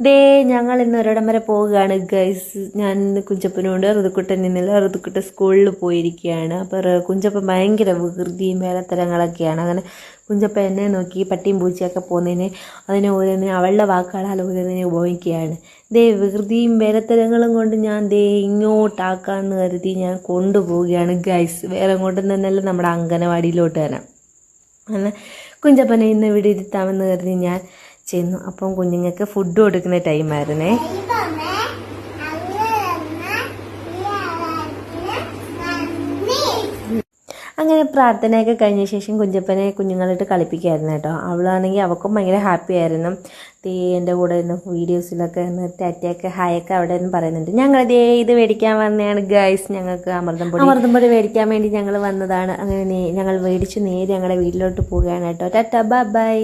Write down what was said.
ദേ ഞങ്ങൾ ഇന്ന് ഒരിടം വരെ പോവുകയാണ് ഗൈസ് ഞാൻ ഇന്ന് കുഞ്ചപ്പനോട് ഋതുക്കുട്ടൻ നിന്നില്ല ഋതുക്കുട്ടൻ സ്കൂളിൽ പോയിരിക്കുകയാണ്. അപ്പോൾ കുഞ്ചപ്പൻ ഭയങ്കര വികൃതിയും വേലത്തരങ്ങളൊക്കെയാണ് അങ്ങനെ കുഞ്ചപ്പൻ എന്നെ നോക്കി പട്ടിയും പൂച്ചയൊക്കെ പോകുന്നതിന് അതിനെ ഓരോന്നിനെ അവളുടെ വാക്കുകളാൽ ഓരോന്നിനെ ഉപയോഗിക്കുകയാണ് ദേ വികൃതിയും വേലത്തരങ്ങളും കൊണ്ട് ഞാൻ ദേ ഇങ്ങോട്ടാക്കാന്ന് കരുതി ഞാൻ കൊണ്ടുപോവുകയാണ് ഗൈസ് വേറെ എങ്ങോട്ടും തന്നെയല്ല നമ്മുടെ അങ്കനവാടിയിലോട്ട് തന്നെ. അങ്ങനെ കുഞ്ചപ്പനെ ഇന്ന് ഇവിടെ ഇരുത്താമെന്ന് കരുതി ഞാൻ ചെന്നു അപ്പം കുഞ്ഞുങ്ങൾക്ക് ഫുഡ് കൊടുക്കുന്ന ടൈമായിരുന്നേ അങ്ങനെ പ്രാർത്ഥനയൊക്കെ കഴിഞ്ഞ ശേഷം കുഞ്ഞപ്പനെ കുഞ്ഞുങ്ങളിട്ട് കളിപ്പിക്കായിരുന്നു കേട്ടോ. അവളാണെങ്കിൽ അവൾക്കും ഭയങ്കര ഹാപ്പി ആയിരുന്നു. തീ എന്റെ കൂടെ ഇരുന്ന് വീഡിയോസിലൊക്കെ ഇന്ന് ടാറ്റയൊക്കെ ഹായൊക്കെ അവിടെ നിന്ന് പറയുന്നുണ്ട്. ഞങ്ങൾ ദേ ഇത് മേടിക്കാൻ വന്നതാണ് ഗൈസ് ഞങ്ങൾക്ക് അമൃതം പൊടി. അമൃതം പൊടി മേടിക്കാൻ വേണ്ടി ഞങ്ങൾ വന്നതാണ്. അങ്ങനെ ഞങ്ങൾ മേടിച്ച് നേരെ ഞങ്ങളുടെ വീട്ടിലോട്ട് പോവുകയാണ് കേട്ടോ. Tata bye bye